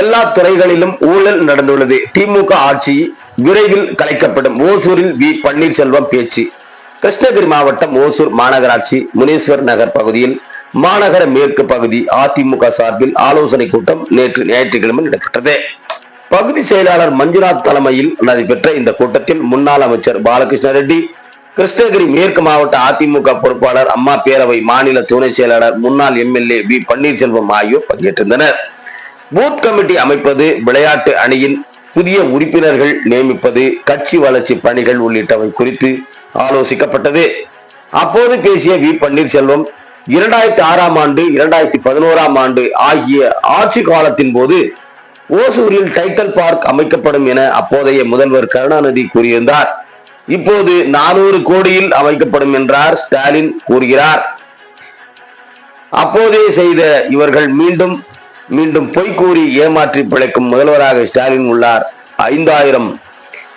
எல்லா துறைகளிலும் ஊழல் நடந்துள்ளது. திமுக ஆட்சி விரைவில் கலைக்கப்படும். ஓசூரில் வி. பன்னீர்செல்வம் பேச்சு. கிருஷ்ணகிரி மாவட்டம் ஓசூர் மாநகராட்சி முனீஸ்வர் நகர் பகுதியில் மாநகர மேற்கு பகுதி அதிமுக சார்பில் ஆலோசனை கூட்டம் நேற்று ஞாயிற்றுக்கிழமை நடைபெற்றது. பகுதி செயலாளர் மஞ்சுநாத் தலைமையில் நடைபெற்ற இந்த கூட்டத்தில் முன்னாள் அமைச்சர் பாலகிருஷ்ண ரெட்டி கிருஷ்ணகிரி மேற்கு மாவட்ட அதிமுக பொறுப்பாளர் அம்மா பேரவை மாநில துணை செயலாளர் முன்னாள் எம்எல்ஏ வி. பன்னீர்செல்வம் ஆகியோர் பங்கேற்றிருந்தனர். பூத் கமிட்டி அமைப்பது விளையாட்டு அணியின் புதிய உறுப்பினர்கள் நியமிப்பது கட்சி வளர்ச்சி பணிகள் உள்ளிட்டவை குறித்து ஆலோசிக்கப்பட்டது. அப்போது பேசிய வி. பன்னீர்செல்வம் இரண்டாயிரத்தி ஆறாம் ஆண்டு இரண்டாயிரத்தி பதினோராம் ஆண்டு ஆகிய ஆட்சி காலத்தின் போது ஓசூரில் டைட்டல் பார்க் அமைக்கப்படும் என அப்போதைய முதல்வர் கருணாநிதி கூறியிருந்தார். இப்போது நானூறு கோடியில் அமைக்கப்படும் என்றார் ஸ்டாலின் கூறுகிறார். அப்போதே செய்த இவர்கள் மீண்டும் மீண்டும் பொய் கூறி ஏமாற்றி பிழைக்கும் முதல்வராக ஸ்டாலின் உள்ளார். ஐந்தாயிரம்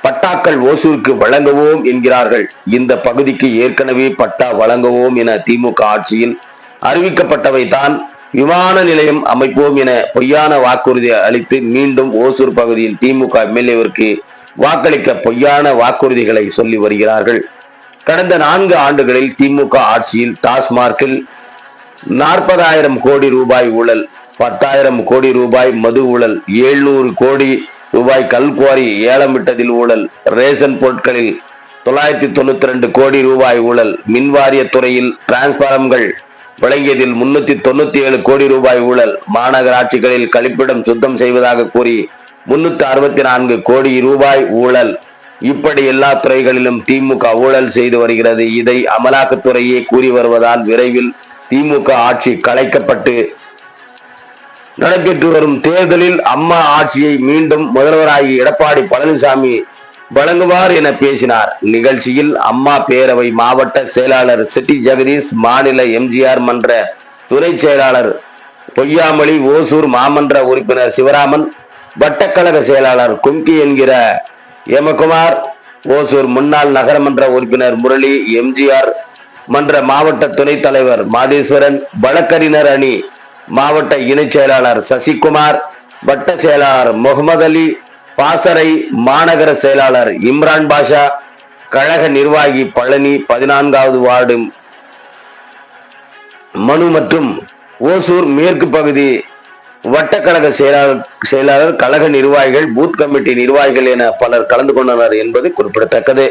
பட்டாக்கள் ஓசூருக்கு வழங்குவோம் என்கிறார்கள். இந்த பகுதிக்கு ஏற்கனவே பட்டா வழங்குவோம் என திமுக ஆட்சியில் அறிவிக்கப்பட்டவை தான் விமான நிலையம் அமைப்போம் என பொய்யான வாக்குறுதி அளித்து மீண்டும் ஓசூர் பகுதியில் திமுக எம்எல்ஏவிற்கு வாக்களிக்க பொய்யான வாக்குறுதிகளை சொல்லி வருகிறார்கள். கடந்த நான்கு ஆண்டுகளில் திமுக ஆட்சியில் டாஸ்மார்க்கில் நாற்பதாயிரம் கோடி ரூபாய் ஊழல் பத்தாயிரம் கோடி ரூபாய் மது ஊழல் ஏழ்நூறு கோடி ரூபாய் கல்குவாரி ஏலமிட்டதில் ஊழல் ரேஷன் பொருட்களில் தொள்ளாயிரத்தி தொண்ணூத்தி ரெண்டு கோடி ரூபாய் ஊழல் மின்வாரிய துறையில் டிரான்ஸ்பாரம்கள் வழங்கியதில் முன்னூத்தி தொண்ணூத்தி ஏழு கோடி ரூபாய் ஊழல் மாநகராட்சிகளில் கழிப்பிடம் சுத்தம் செய்வதாக கூறி முன்னூத்தி அறுபத்தி நான்கு கோடி ரூபாய் ஊழல். இப்படி எல்லா துறைகளிலும் திமுக ஊழல் செய்து வருகிறது. இதை அமலாக்கத்துறையே கூறி வருவதால் விரைவில் திமுக ஆட்சி கலைக்கப்பட்டு நடைபெற்று வரும் தேர்தலில் அம்மா ஆட்சியை மீண்டும் முதல்வராகி எடப்பாடி பழனிசாமி வழங்குவார் என பேசினார். நிகழ்ச்சியில் அம்மா பேரவை மாவட்ட செயலாளர் சிட்டி ஜெகதீஷ் மாநில எம்ஜிஆர் மன்ற துணை செயலாளர் பொய்யாமொழி ஓசூர் மாமன்ற உறுப்பினர் சிவராமன் வட்டக்கழக செயலாளர் கும்கி என்கிற எமகுமார் ஓசூர் முன்னாள் நகரமன்ற உறுப்பினர் முரளி எம்ஜிஆர் மன்ற மாவட்ட துணைத் தலைவர் மாதேஸ்வரன் வழக்கறிஞர் அணி மாவட்ட இணைச் செயலாளர் சசிகுமார் வட்ட செயலாளர் முகமது அலி பாசறை மாநகர செயலாளர் இம்ரான் பாஷா கழக நிர்வாகி பழனி பதினான்காவது வார்டு மனு மற்றும் ஓசூர் மேற்கு பகுதி வட்டக்கழக செயலாளர் செயலாளர் கழக நிர்வாகிகள் பூத் கமிட்டி நிர்வாகிகள் என பலர் கலந்து கொண்டனர் என்பது குறிப்பிடத்தக்கது.